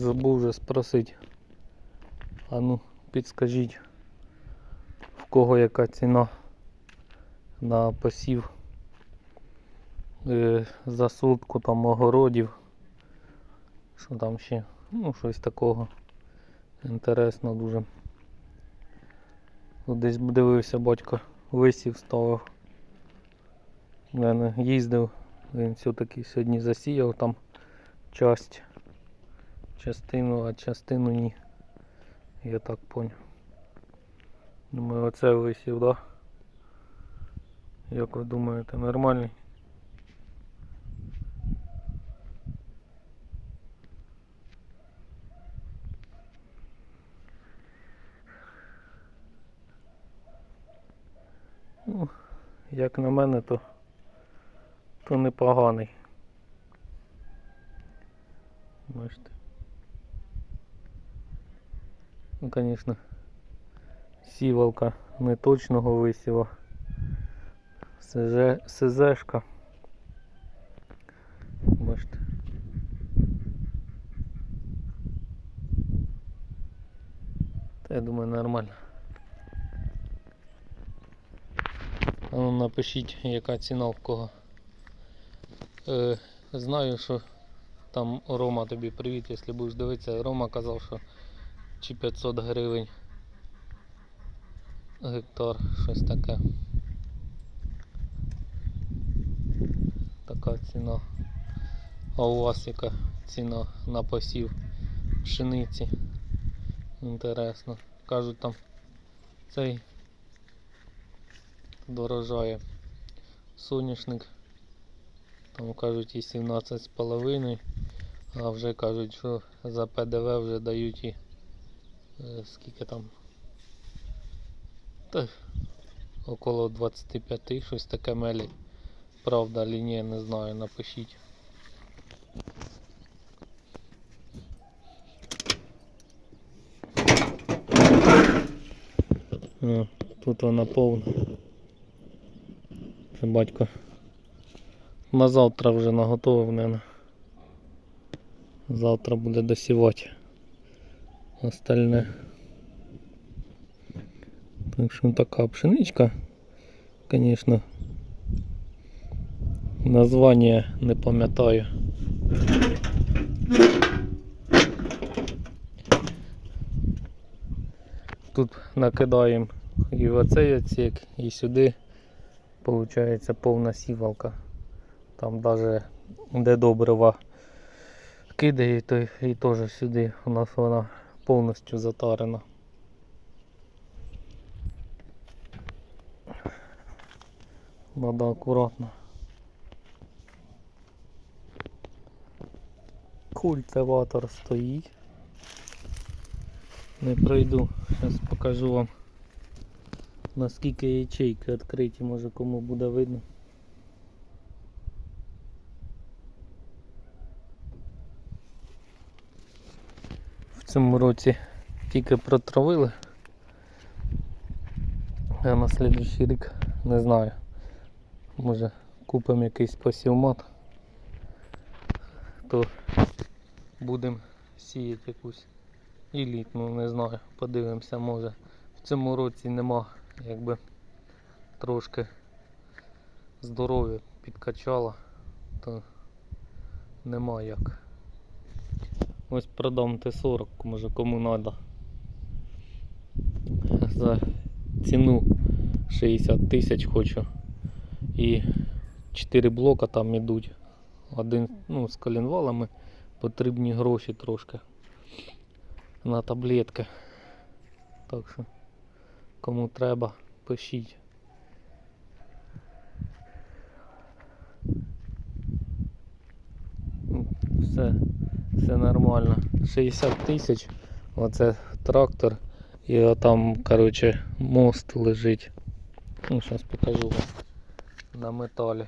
Забув вже спросити. А ну, підскажіть, в кого яка ціна на посів е, за сутку там огородів. Що там ще? Ну, щось такого. Інтересно дуже. Десь дивився, батько висів ставив. У мене їздив, він все-таки сьогодні засіяв там часть, частину, а частину ні. Я так поняв. Думаю, оце висів, да? Як ви думаєте, нормальний? Ну, як на мене, то, то непоганий. Бачите. Ну, звісно, сівалка не точного висіва. СЗ, СЗшка. Бачите. Та я думаю нормально. А ну напишіть, яка ціна в кого. Е, знаю, що там Рома тобі привіт, якщо будеш дивитися. Рома казав, що чи 500 гривень гектар, щось таке. Така ціна. А у вас яка ціна на посів пшениці? Інтересно. Кажуть там цей дорожає соняшник. Там кажуть і 17,5, а вже кажуть, що за ПДВ вже дають і скільки там. Та, около 25, щось таке мелі. Правда, ні, не знаю, напишіть. О, тут вона повна. Це батько на завтра вже наготовив, мене. Завтра буде досівати остальне. Так що така пшеничка, звісно, названня не пам'ятаю. Тут накидаємо і в оцей отсек, і сюди Получається повна сівалка. Там навіть де добрива кидає, то і теж сюди у нас вона повністю затарена. Надо акуратно. Культиватор стоїть. Не пройду, зараз покажу вам наскільки ячейки відкриті, може кому буде видно. В цьому році тільки протравили, а на слідуючий рік не знаю. Може купимо якийсь посівмат, то будемо сіяти якусь елітну, не знаю, подивимося, може. В цьому році нема якби трошки здоров'я підкачало, то нема як. Ось продам Т-40, може кому треба. За ціну 60 тисяч хочу. І 4 блока там ідуть. Один ну, з колінвалами потрібні гроші трошки на таблетки. Так що Кому треба, пишіть. Ну, Все, все нормально. 60 тисяч. Оце трактор. І там, коротше, мост лежить. Ну, зараз покажу вам на металі.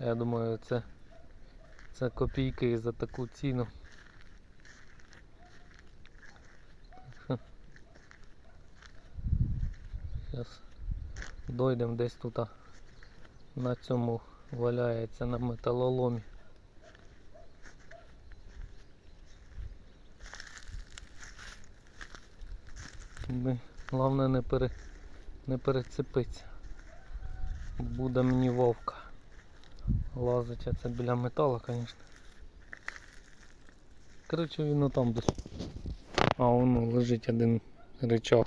Я думаю, це, це копійки за таку ціну. Зараз дойдемо десь тут на цьому валяється на металоломі. Би- Головне не, пере, не перецепиться. Буде мені вовка. Лазить, а це біля металу, звісно. Коротше, він там десь. А воно лежить один рычаг.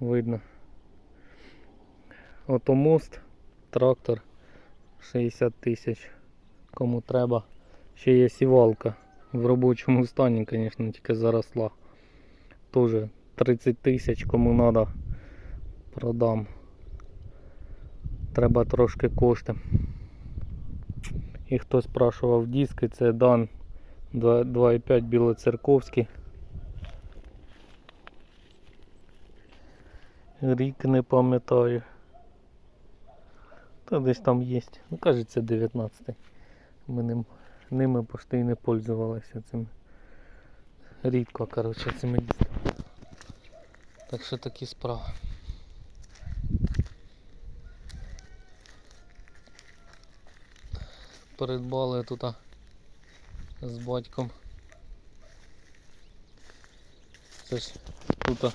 Видно. Ото мост, трактор 60 тисяч. Кому треба. Ще є сівалка. В робочому стані, звісно, тільки заросла. Тоже 30 тисяч, кому треба, продам. Треба трошки кошти. І хто спрашував диски, це Дан 2,5 білоцерковський. Рік не пам'ятаю. Та десь там є. Ну, кажеться, 19. Ми ним, ними почти і не пользувалися цим. Рідко, коротше, цими. Так що такі справи. Передбали тут з батьком. Це ж тут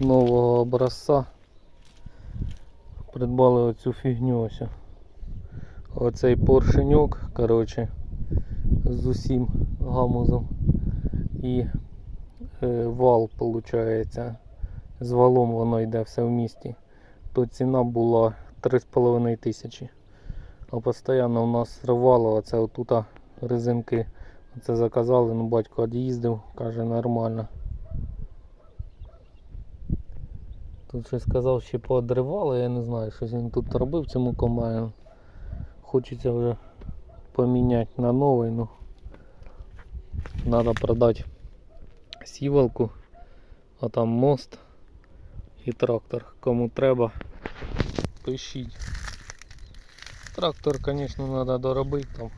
нового образця. Придбали оцю фігню ось. Оцей поршеньок, коротше, з усім гамузом. І вал, виходить. З валом воно йде все в місті. То ціна була 3,5 тисячі. А постійно у нас рвало, оце отут резинки. Це заказали, ну батько від'їздив, каже нормально. Тут щось сказав, ще поодривало, я не знаю, щось він тут робив цьому комбайну. Хочеться вже поміняти на новий, ну треба продати сівалку, а там мост і трактор. Кому треба, пишіть. Трактор, звісно, треба доробити там.